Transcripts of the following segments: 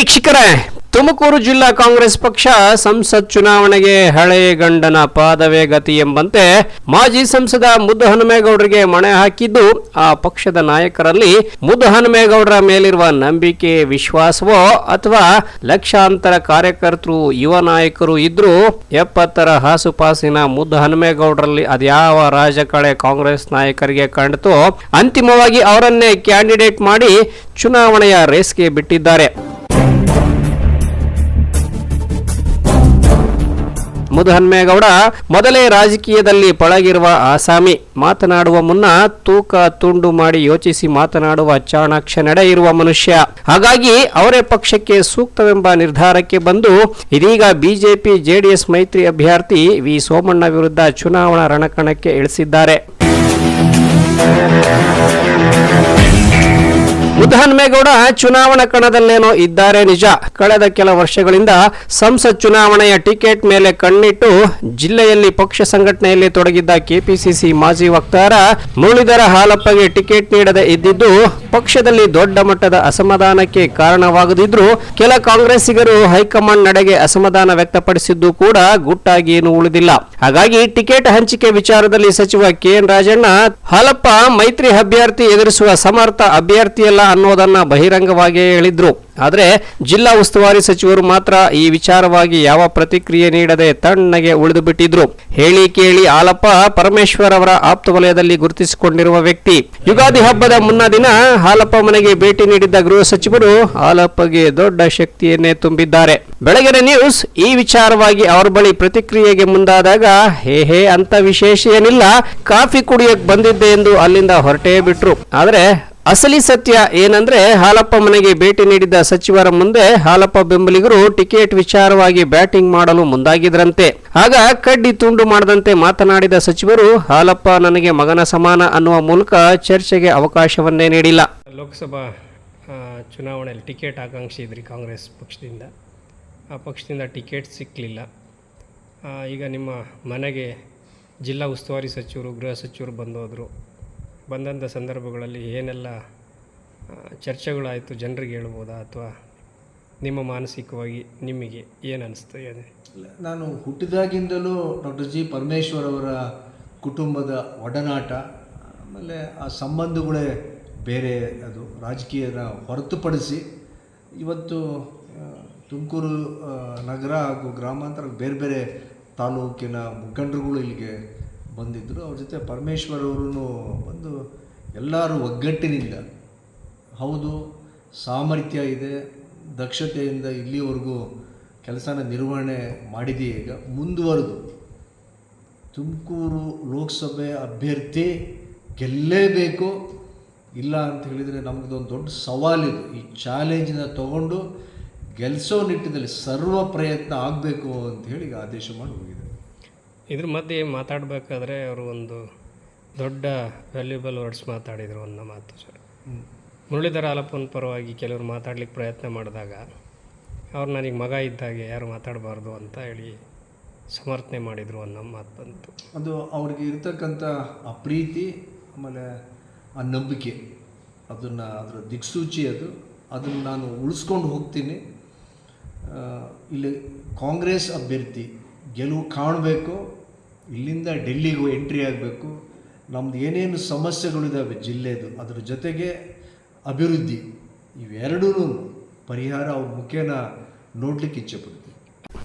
ವೀಕ್ಷಕರೇ, ತುಮಕೂರು ಜಿಲ್ಲಾ ಕಾಂಗ್ರೆಸ್ ಪಕ್ಷ ಸಂಸತ್ ಚುನಾವಣೆಗೆ ಹಳೆ ಗಂಡನ ಪಾದವೇ ಗತಿ ಎಂಬಂತೆ ಮಾಜಿ ಸಂಸದ ಮುದ್ದು ಹನುಮೇಗೌಡರಿಗೆ ಮಣೆ ಹಾಕಿದ್ದು ಆ ಪಕ್ಷದ ನಾಯಕರಲ್ಲಿ ಮುದ್ದು ಹನುಮೇಗೌಡರ ಮೇಲಿರುವ ನಂಬಿಕೆ, ವಿಶ್ವಾಸವೋ ಅಥವಾ ಲಕ್ಷಾಂತರ ಕಾರ್ಯಕರ್ತರು, ಯುವ ನಾಯಕರು ಇದ್ರೂ ಎಪ್ಪತ್ತರ ಹಾಸುಪಾಸಿನ ಮುದ್ದು ಹನುಮೇಗೌಡರಲ್ಲಿ ಅದ್ಯಾವ ರಾಜಕಳೆ ಕಾಂಗ್ರೆಸ್ ನಾಯಕರಿಗೆ ಕಂಡಿತು ಅಂತಿಮವಾಗಿ ಅವರನ್ನೇ ಕ್ಯಾಂಡಿಡೇಟ್ ಮಾಡಿ ಚುನಾವಣೆಯ ರೇಸ್ಗೆ ಬಿಟ್ಟಿದ್ದಾರೆ. ಮುದುಹನ್ಮೇಗೌಡ ಮೊದಲೇ ರಾಜಕೀಯದಲ್ಲಿ ಪಳಗಿರುವ ಆಸಾಮಿ. ಮಾತನಾಡುವ ಮುನ್ನ ತೂಕ ತುಂಡು ಮಾಡಿ ಯೋಚಿಸಿ ಮಾತನಾಡುವ ಚಾಣಾಕ್ಷ ನಡೆ ಇರುವ ಮನುಷ್ಯ. ಹಾಗಾಗಿ ಅವರೇ ಪಕ್ಷಕ್ಕೆ ಸೂಕ್ತವೆಂಬ ನಿರ್ಧಾರಕ್ಕೆ ಬಂದು ಇದೀಗ ಬಿಜೆಪಿ, ಜೆಡಿಎಸ್ ಮೈತ್ರಿ ಅಭ್ಯರ್ಥಿ ವಿ. ಸೋಮಣ್ಣ ವಿರುದ್ಧ ಚುನಾವಣಾ ರಣಕಣಕ್ಕೆ ಇಳಿಸಿದ್ದಾರೆ. ಮುದ್ದಹನ್ಮೇಗೌಡ ಚುನಾವಣಾ ಕಣದಲ್ಲೇನೋ ಇದ್ದಾರೆ ನಿಜ. ಕಳೆದ ಕೆಲ ವರ್ಷಗಳಿಂದ ಸಂಸತ್ ಚುನಾವಣೆಯ ಟಿಕೆಟ್ ಮೇಲೆ ಕಣ್ಣಿಟ್ಟು ಜಿಲ್ಲೆಯಲ್ಲಿ ಪಕ್ಷ ಸಂಘಟನೆಯಲ್ಲಿ ತೊಡಗಿದ್ದ ಕೆಪಿಸಿಸಿ ಮಾಜಿ ವಕ್ತಾರ ಮುರಳೀಧರ ಹಾಲಪ್ಪಗೆ ಟಿಕೆಟ್ ನೀಡದೆ ಇದ್ದಿದ್ದು ಪಕ್ಷದಲ್ಲಿ ದೊಡ್ಡ ಮಟ್ಟದ ಅಸಮಾಧಾನಕ್ಕೆ ಕಾರಣವಾಗದಿದ್ರೂ ಕೆಲ ಕಾಂಗ್ರೆಸ್ಸಿಗರು ಹೈಕಮಾಂಡ್ ನಡೆಗೆ ಅಸಮಾಧಾನ ವ್ಯಕ್ತಪಡಿಸಿದ್ದು ಕೂಡ ಗುಟ್ಟಾಗಿ ಏನು ಉಳಿದಿಲ್ಲ. ಹಾಗಾಗಿ ಟಿಕೆಟ್ ಹಂಚಿಕೆ ವಿಚಾರದಲ್ಲಿ ಸಚಿವ ಕೆಎನ್ ರಾಜಣ್ಣ ಹಾಲಪ್ಪ ಮೈತ್ರಿ ಅಭ್ಯರ್ಥಿ ಎದುರಿಸುವ ಸಮರ್ಥ ಅಭ್ಯರ್ಥಿಯಲ್ಲ ಅನ್ನೋದನ್ನ ಬಹಿರಂಗವಾಗಿ ಹೇಳಿದ್ರು. ಆದರೆ ಜಿಲ್ಲಾ ಉಸ್ತುವಾರಿ ಸಚಿವರು ಮಾತ್ರ ಈ ವಿಚಾರವಾಗಿ ಯಾವ ಪ್ರತಿಕ್ರಿಯೆ ನೀಡದೆ ತಣ್ಣಗೆ ಉಳಿದು ಬಿಟ್ಟಿದ್ರು ಹೇಳಿ ಕೇಳಿ ಹಾಲಪ್ಪ ಪರಮೇಶ್ವರ್ ಅವರ ಆಪ್ತ ವಲಯದಲ್ಲಿ ಗುರುತಿಸಿಕೊಂಡಿರುವ ವ್ಯಕ್ತಿ. ಯುಗಾದಿ ಹಬ್ಬದ ಮುನ್ನ ದಿನ ಹಾಲಪ್ಪ ಮನೆಗೆ ಭೇಟಿ ನೀಡಿದ್ದ ಗೃಹ ಸಚಿವರು ಹಾಲಪ್ಪಗೆ ದೊಡ್ಡ ಶಕ್ತಿಯನ್ನೇ ತುಂಬಿದ್ದಾರೆ. ಬೆಳಗಿನ ನ್ಯೂಸ್ ಈ ವಿಚಾರವಾಗಿ ಅವರ ಬಳಿ ಪ್ರತಿಕ್ರಿಯೆಗೆ ಮುಂದಾದಾಗ ಹೇ ಹೇ ಅಂತ ವಿಶೇಷ ಏನಿಲ್ಲ, ಕಾಫಿ ಕುಡಿಯಕ್ ಬಂದಿದ್ದೆ ಎಂದು ಅಲ್ಲಿಂದ ಹೊರಟೇ ಬಿಟ್ರು. ಆದ್ರೆ ಅಸಲಿ ಸತ್ಯ ಏನಂದ್ರೆ ಹಾಲಪ್ಪ ಮನೆಗೆ ಭೇಟಿ ನೀಡಿದ್ದ ಸಚಿವರ ಮುಂದೆ ಹಾಲಪ್ಪ ಬೆಂಬಲಿಗರು ಟಿಕೆಟ್ ವಿಚಾರವಾಗಿ ಬ್ಯಾಟಿಂಗ್ ಮಾಡಲು ಮುಂದಾಗಿದ್ರಂತೆ. ಆಗ ಕಡ್ಡಿ ತುಂಡು ಮಾಡದಂತೆ ಮಾತನಾಡಿದ ಸಚಿವರು, ಹಾಲಪ್ಪ ನನಗೆ ಮಗನ ಸಮಾನ ಅನ್ನುವ ಮೂಲಕ ಚರ್ಚೆಗೆ ಅವಕಾಶವನ್ನೇ ನೀಡಿಲ್ಲ. ಲೋಕಸಭಾ ಚುನಾವಣೆಯಲ್ಲಿ ಟಿಕೆಟ್ ಆಕಾಂಕ್ಷಿ ಇದ್ರಿ ಕಾಂಗ್ರೆಸ್ ಪಕ್ಷದಿಂದ. ಆ ಪಕ್ಷದಿಂದ ಟಿಕೆಟ್ ಸಿಕ್ಕಲಿಲ್ಲ ಈಗ ನಿಮ್ಮ ಮನೆಗೆ ಜಿಲ್ಲಾ ಉಸ್ತುವಾರಿ ಸಚಿವರು, ಗೃಹ ಸಚಿವರು ಬಂದೋದ್ರು. ಬಂದಂಥ ಸಂದರ್ಭಗಳಲ್ಲಿ ಏನೆಲ್ಲ ಚರ್ಚೆಗಳಾಯಿತು ಜನರಿಗೆ ಹೇಳ್ಬೋದಾ ಅಥವಾ ನಿಮ್ಮ ಮಾನಸಿಕವಾಗಿ ನಿಮಗೆ ಏನು ಅನಿಸ್ತು ಇಲ್ಲ, ನಾನು ಹುಟ್ಟಿದಾಗಿಂದಲೂ ಡಾಕ್ಟರ್ ಜಿ ಪರಮೇಶ್ವರ್ ಅವರ ಕುಟುಂಬದ ಒಡನಾಟ ಆಮೇಲೆ ಆ ಸಂಬಂಧಗಳೇ ಬೇರೆ ಅದು ರಾಜಕೀಯದ ಹೊರತುಪಡಿಸಿ ಇವತ್ತು ತುಮಕೂರು ನಗರ ಹಾಗೂ ಗ್ರಾಮಾಂತರ ಬೇರೆ ಬೇರೆ ತಾಲೂಕಿನ ಮುಖಂಡರುಗಳು ಇಲ್ಲಿಗೆ ಬಂದಿದ್ದರು ಅವ್ರ ಜೊತೆ ಪರಮೇಶ್ವರ್ ಅವರು ಬಂದು ಎಲ್ಲರೂ ಒಗ್ಗಟ್ಟಿನಿಂದ, ಹೌದು, ಸಾಮರ್ಥ್ಯ ಇದೆ, ದಕ್ಷತೆಯಿಂದ ಇಲ್ಲಿವರೆಗೂ ಕೆಲಸನ ನಿರ್ವಹಣೆ ಮಾಡಿದೆಯೇ ಈಗ, ಮುಂದುವರೆದು. ತುಮಕೂರು ಲೋಕಸಭೆ ಅಭ್ಯರ್ಥಿ ಗೆಲ್ಲೇಬೇಕು, ಇಲ್ಲ ಅಂತ ಹೇಳಿದರೆ ನಮಗದೊಂದು ದೊಡ್ಡ ಸವಾಲಿದೆ ಈ ಚಾಲೆಂಜನ್ನ ತಗೊಂಡು ಗೆಲ್ಲಿಸೋ ನಿಟ್ಟಿನಲ್ಲಿ ಸರ್ವ ಪ್ರಯತ್ನ ಆಗಬೇಕು ಅಂತ ಹೇಳಿ ಆದೇಶ ಮಾಡಿ ಹೋಗಿದೆ. ಇದ್ರ ಮಧ್ಯೆ ಮಾತಾಡಬೇಕಾದ್ರೆ ಅವರು ಒಂದು ದೊಡ್ಡ ವ್ಯಾಲ್ಯೂಬಲ್ ವರ್ಡ್ಸ್ ಮಾತಾಡಿದರು ಅನ್ನೋ ಮಾತು ಸರ್. ಮುರಳೀಧರ ಆಲಪ್ಪನ ಪರವಾಗಿ ಕೆಲವರು ಮಾತಾಡ್ಲಿಕ್ಕೆ ಪ್ರಯತ್ನ ಮಾಡಿದಾಗ ಅವ್ರು ನನಗೆ ಮಗ ಇದ್ದಾಗೆ ಯಾರು ಮಾತಾಡಬಾರ್ದು ಅಂತ ಹೇಳಿ ಸಮರ್ಥನೆ ಮಾಡಿದರು ಅನ್ನೋ ಮಾತು ಬಂತು. ಅದು ಅವ್ರಿಗೆ ಇರ್ತಕ್ಕಂಥ ಆ ಪ್ರೀತಿ, ಆಮೇಲೆ ಆ ನಂಬಿಕೆ, ಅದನ್ನು ಅದರ ದಿಕ್ಸೂಚಿ ಅದು. ಅದನ್ನು ನಾನು ಉಳಿಸ್ಕೊಂಡು ಹೋಗ್ತೀನಿ. ಇಲ್ಲಿ ಕಾಂಗ್ರೆಸ್ ಅಭ್ಯರ್ಥಿ ಗೆಲುವು ಕಾಣಬೇಕು. ಇಲ್ಲಿಂದ ಡೆಲ್ಲಿಗೂ ಎಂಟ್ರಿ ಆಗಬೇಕು. ನಮ್ದು ಏನೇನು ಸಮಸ್ಯೆಗಳಿದ್ದಾವೆ ಜಿಲ್ಲೆದು, ಅದರ ಜೊತೆಗೆ ಅಭಿವೃದ್ಧಿ ಇವೆರಡೂ ಪರಿಹಾರ ಅವ್ರ ಮುಖೇನ ನೋಡಲಿಕ್ಕೆ ಇಚ್ಛೆ ಪಡ್ತೀನಿ.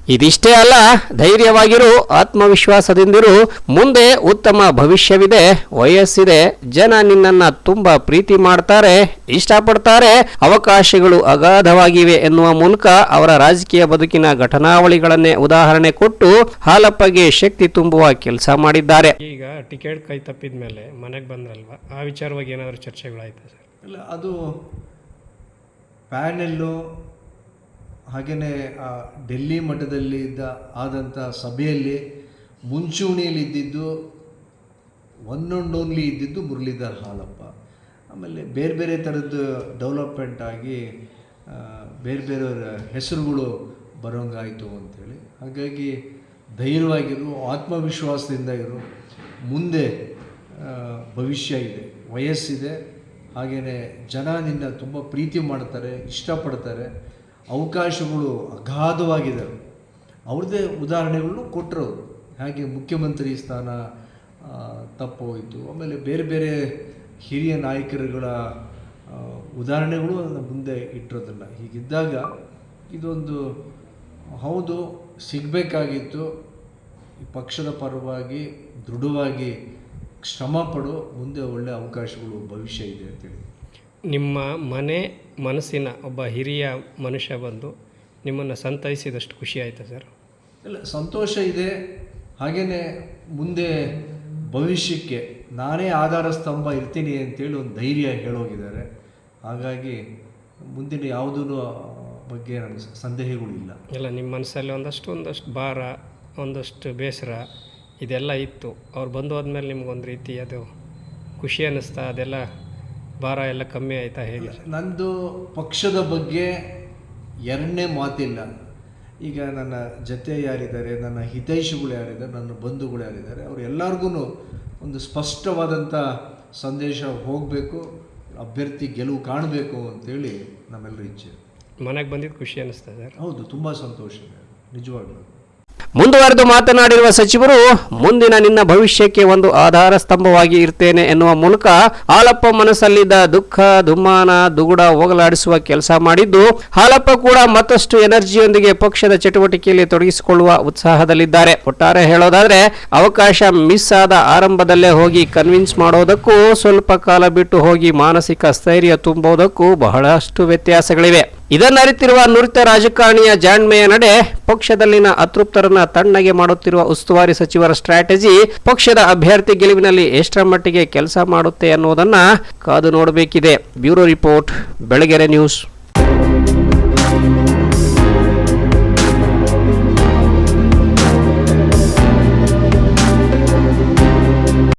ಇದಿಷ್ಟೇ ಅಲ್ಲ ಧೈರ್ಯವಾಗಿರು ಆತ್ಮವಿಶ್ವಾಸದಿಂದಿರು ಮುಂದೆ ಉತ್ತಮ ಭವಿಷ್ಯವಿದೆ ವಯಸ್ಸಿದೆ ಜನ ನಿನ್ನನ್ನ ತುಂಬ ಪ್ರೀತಿ ಮಾಡ್ತಾರೆ ಇಷ್ಟಪಡ್ತಾರೆ ಅವಕಾಶಗಳು ಅಗಾಧವಾಗಿವೆ ಎನ್ನುವ ಮೂಲಕ ಅವರ ರಾಜಕೀಯ ಬದುಕಿನ ಘಟನಾವಳಿಗಳನ್ನೇ ಉದಾಹರಣೆ ಕೊಟ್ಟು ಹಾಲಪ್ಪಗೆ ಶಕ್ತಿ ತುಂಬುವ ಕೆಲಸ ಮಾಡಿದ್ದಾರೆ. ಈಗ ಟಿಕೆಟ್ ಕೈ ತಪ್ಪಿದ ಮೇಲೆ ಮನೆಗೆ ಬಂದ್ರಲ್ವಾ? ಆ ವಿಚಾರವಾಗಿ ಏನಾದರೂ ಚರ್ಚೆಗಳಾಯ್ತು ಸರ್? ಇಲ್ಲ ಅದು ಪ್ಯಾನೆಲ್ಲು ಹಾಗೆಯೇ ಆ, ಡೆಲ್ಲಿ ಮಠದಲ್ಲಿ ಇದ್ದ ಆದಂಥ ಸಭೆಯಲ್ಲಿ ಮುಂಚೂಣಿಯಲ್ಲಿ ಇದ್ದಿದ್ದು ಒನ್ ಆ್ಯಂಡ್ ಓನ್ಲಿ ಇದ್ದಿದ್ದು ಮುರಳೀಧರ್ ಹಾಲಪ್ಪ. ಆಮೇಲೆ ಬೇರೆ ಬೇರೆ ಥರದ್ದು ಡೆವಲಪ್ಮೆಂಟ್ ಆಗಿ ಬೇರೆ ಬೇರೆಯವರ ಹೆಸರುಗಳು ಬರೋಂಗಾಯಿತು ಅಂಥೇಳಿ ಹಾಗಾಗಿ ಧೈರ್ಯವಾಗಿರು, ಆತ್ಮವಿಶ್ವಾಸದಿಂದ ಇರು. ಮುಂದೆ ಭವಿಷ್ಯ ಇದೆ, ವಯಸ್ಸಿದೆ. ಹಾಗೆಯೇ ಜನ ನಿನ್ನ ತುಂಬ ಪ್ರೀತಿ ಮಾಡ್ತಾರೆ, ಇಷ್ಟಪಡ್ತಾರೆ. ಅವಕಾಶಗಳು ಅಗಾಧವಾಗಿದೆ ಅವ್ರದ್ದೇ ಉದಾಹರಣೆಗಳನ್ನು ಕೊಟ್ಟರು ಹಾಗೆ ಮುಖ್ಯಮಂತ್ರಿ ಸ್ಥಾನ ತಪ್ಪೋಯಿತು. ಆಮೇಲೆ ಬೇರೆ ಬೇರೆ ಹಿರಿಯ ನಾಯಕರುಗಳ ಉದಾಹರಣೆಗಳು ಅದನ್ನು ಮುಂದೆ ಇಟ್ಟಿರೋದಿಲ್ಲ ಹೀಗಿದ್ದಾಗ ಇದೊಂದು, ಹೌದು, ಸಿಗಬೇಕಾಗಿತ್ತು. ಪಕ್ಷದ ಪರವಾಗಿ ದೃಢವಾಗಿ ಶ್ರಮ ಪಡು, ಮುಂದೆ ಒಳ್ಳೆಯ ಅವಕಾಶಗಳು ಭವಿಷ್ಯ ಇದೆ ಅಂತೇಳಿ. ನಿಮ್ಮ ಮನೆ ಮನಸ್ಸಿನ ಒಬ್ಬ ಹಿರಿಯ ಮನುಷ್ಯ ಬಂದು ನಿಮ್ಮನ್ನು ಸಂತೈಸಿದಷ್ಟು ಖುಷಿ ಆಯಿತು ಸರ್? ಇಲ್ಲ ಸಂತೋಷ ಇದೆ. ಹಾಗೆಯೇ ಮುಂದೆ ಭವಿಷ್ಯಕ್ಕೆ ನಾನೇ ಆಧಾರ ಸ್ತಂಭ ಇರ್ತೀನಿ ಅಂತೇಳಿ ಒಂದು ಧೈರ್ಯ ಹೇಳೋಗಿದ್ದಾರೆ. ಹಾಗಾಗಿ ಮುಂದಿನ ಯಾವುದೂ ಬಗ್ಗೆ ನನಗೆ ಸಂದೇಹಗಳಿಲ್ಲ ಇಲ್ಲ ನಿಮ್ಮ ಮನಸ್ಸಲ್ಲಿ ಒಂದಷ್ಟು ಒಂದಷ್ಟು ಭಾರ ಒಂದಷ್ಟು ಬೇಸರ ಇದೆಲ್ಲ ಇತ್ತು. ಅವ್ರು ಬಂದು ಹೋದ್ಮೇಲೆ ನಿಮ್ಗೊಂದು ರೀತಿ ಅದು ಖುಷಿ ಅನ್ನಿಸ್ತಾ ಅದೆಲ್ಲ ಭಾರ ಎಲ್ಲ ಕಮ್ಮಿ ಆಯಿತಾ ಹೇಗೆ? ನಂದು ಪಕ್ಷದ ಬಗ್ಗೆ ಎರಡನೇ ಮಾತಿಲ್ಲ. ಈಗ ನನ್ನ ಜತೆ ಯಾರಿದ್ದಾರೆ ನನ್ನ ಹಿತೈಷಿಗಳು ಯಾರಿದ್ದಾರೆ ನನ್ನ ಬಂಧುಗಳು ಯಾರಿದ್ದಾರೆ ಅವ್ರು ಎಲ್ಲರಿಗೂ ಒಂದು ಸ್ಪಷ್ಟವಾದಂಥ ಸಂದೇಶ ಹೋಗಬೇಕು ಅಭ್ಯರ್ಥಿ ಗೆಲುವು ಕಾಣಬೇಕು ಅಂತೇಳಿ ನಮ್ಮೆಲ್ಲರ ಇಚ್ಛೆ. ಮನೆಗೆ ಬಂದಿದ್ದು ಖುಷಿ ಅನ್ನಿಸ್ತಾ ಹೌದು ತುಂಬ ಸಂತೋಷ ಇದೆ. ನಿಜವಾಗ್ಲೂ. ಮುಂದುವರೆದು ಮಾತನಾಡಿರುವ ಸಚಿವರು, ಮುಂದಿನ ನಿನ್ನ ಭವಿಷ್ಯಕ್ಕೆ ಒಂದು ಆಧಾರ ಸ್ತಂಭವಾಗಿ ಇರ್ತೇನೆ ಎನ್ನುವ ಮೂಲಕ ಹಾಲಪ್ಪ ಮನಸ್ಸಲ್ಲಿದ್ದ ದುಃಖ ದುಮ್ಮಾನ ದುಗುಡ ಹೋಗಲಾಡಿಸುವ ಕೆಲಸ ಮಾಡಿದ್ದು, ಹಾಲಪ್ಪ ಕೂಡ ಮತ್ತಷ್ಟು ಎನರ್ಜಿಯೊಂದಿಗೆ ಪಕ್ಷದ ಚಟುವಟಿಕೆಯಲ್ಲಿ ತೊಡಗಿಸಿಕೊಳ್ಳುವ ಉತ್ಸಾಹದಲ್ಲಿದ್ದಾರೆ. ಒಟ್ಟಾರೆ ಹೇಳೋದಾದ್ರೆ, ಅವಕಾಶ ಮಿಸ್ ಆದ ಆರಂಭದಲ್ಲೇ ಹೋಗಿ ಕನ್ವಿನ್ಸ್ ಮಾಡೋದಕ್ಕೂ, ಸ್ವಲ್ಪ ಕಾಲ ಬಿಟ್ಟು ಹೋಗಿ ಮಾನಸಿಕ ಸ್ಥೈರ್ಯ ತುಂಬುವುದಕ್ಕೂ ಬಹಳಷ್ಟು ವ್ಯತ್ಯಾಸಗಳಿವೆ. ಇದನ್ನರಿತಿರುವ ನುರಿತ ರಾಜಕಾರಣಿಯ ಜಾಣ್ಮೆಯ ನಡೆ, ಪಕ್ಷದಲ್ಲಿನ ಅತೃಪ್ತರನ್ನ ತಣ್ಣಗೆ ಮಾಡುತ್ತಿರುವ ಉಸ್ತುವಾರಿ ಸಚಿವರ ಸ್ಟ್ರಾಟಜಿ ಪಕ್ಷದ ಅಭ್ಯರ್ಥಿ ಗೆಲುವಿನಲ್ಲಿ ಎಷ್ಟರ ಮಟ್ಟಿಗೆ ಕೆಲಸ ಮಾಡುತ್ತೆ ಅನ್ನೋದನ್ನ ಕಾದು ನೋಡಬೇಕಿದೆ. Bureau report, Belagere news.